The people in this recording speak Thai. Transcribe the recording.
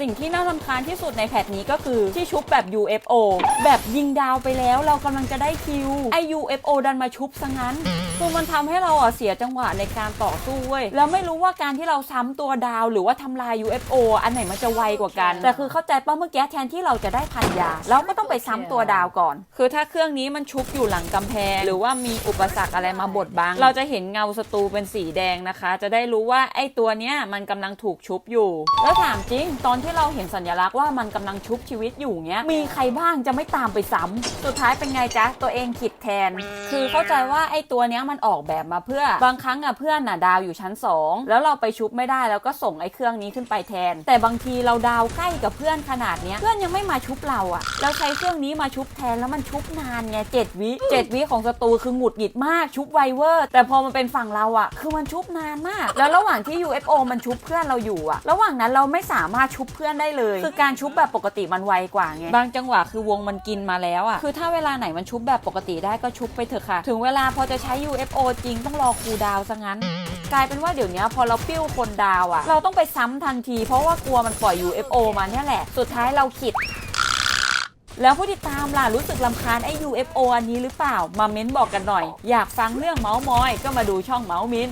สิ่งที่น่ารำคาญที่สุดในแพทนี้ก็คือที่ชุบแบบ UFO แบบยิงดาวไปแล้วเรากำลังจะได้คิวไอ UFO ดันมาชุบซะงั้นคือมันทำให้เราอะเสียจังหวะในการต่อสู้เว้ยแล้วไม่รู้ว่าการที่เราซ้ำตัวดาว หรือว่าทำลาย UFO อันไหนมันจะไวกว่ากัน แต่คือเข้าใจป่ะเมื่อกี้แทนที่เราจะได้พันยา เราก็ต้องไปซ้ำตัวดาวก่อน คือถ้าเครื่องนี้มันชุบอยู่หลังกำแพง หรือว่ามีอุปสรรคอะไรมาบดบัง เราจะเห็นเงาศัตรูเป็นสีแดงนะคะ จะได้รู้ว่าไอ้ตัวเนี้ยมันกำลังถูกชุบอยู่ แล้วถามจริงตอนที่ที่เราเห็นสัญลักษณ์ว่ามันกำลังชุบชีวิตอยู่เนี้ย มีใครบ้างจะไม่ตามไปซ้ำสุดท้ายเป็นไงจ๊ะ ตัวเองขิดแทน คือเข้าใจว่าไอ้ตัวเนี้ยมันออกแบบมาเพื่อบางครั้งอะเพื่อนน่ะดาวอยู่ชั้น 2 แล้วเราไปชุบไม่ได้แล้วก็ส่งไอ้เครื่องนี้ขึ้นไปแทน แต่บางทีเราดาวใกล้กับเพื่อนขนาดเนี้ยเพื่อนยังไม่มาชุบเราอะเราใช้เครื่องนี้มาชุบแทนแล้วมันชุบนานไงเจ็ดวิเจ็ดวิของศัตรูคือหงุดหงิดมากชุบไวเวอร์ แต่พอมันเป็นฝั่งเราอะคือมันชุบนานมาก แล้วระหว่างที่ UFO มันชุบเพื่อนเราอยู่อะระหว่างนั้นเราไม่สามารถชุบเพื่อนได้เลย คือการชุบแบบปกติมันไวกว่าไงบางจังหวะคือวงมันกินมาแล้วอะคือถ้าเวลาไหนมันชุบแบบปกติได้ก็ชุบไปเถอะค่ะ ถึงเวลาพอจะใช้ UFO จริงต้องรอคูลดาวน์ซะงั้น กลายเป็นว่าเดี๋ยวนี้พอเราปิ้วคนดาวอะเราต้องไปซ้ำทันที เพราะว่ากลัวมันปล่อย UFO มาเนี่ยแหละ สุดท้ายเราขิดแล้วผู้ติดตามล่ะรู้สึกลำคาญไอ้ UFO อันนี้หรือเปล่า มาเม้นบอกกันหน่อย อยากฟังเรื่องเมาส์มอย ก็มาดูช่องเมาส์มิน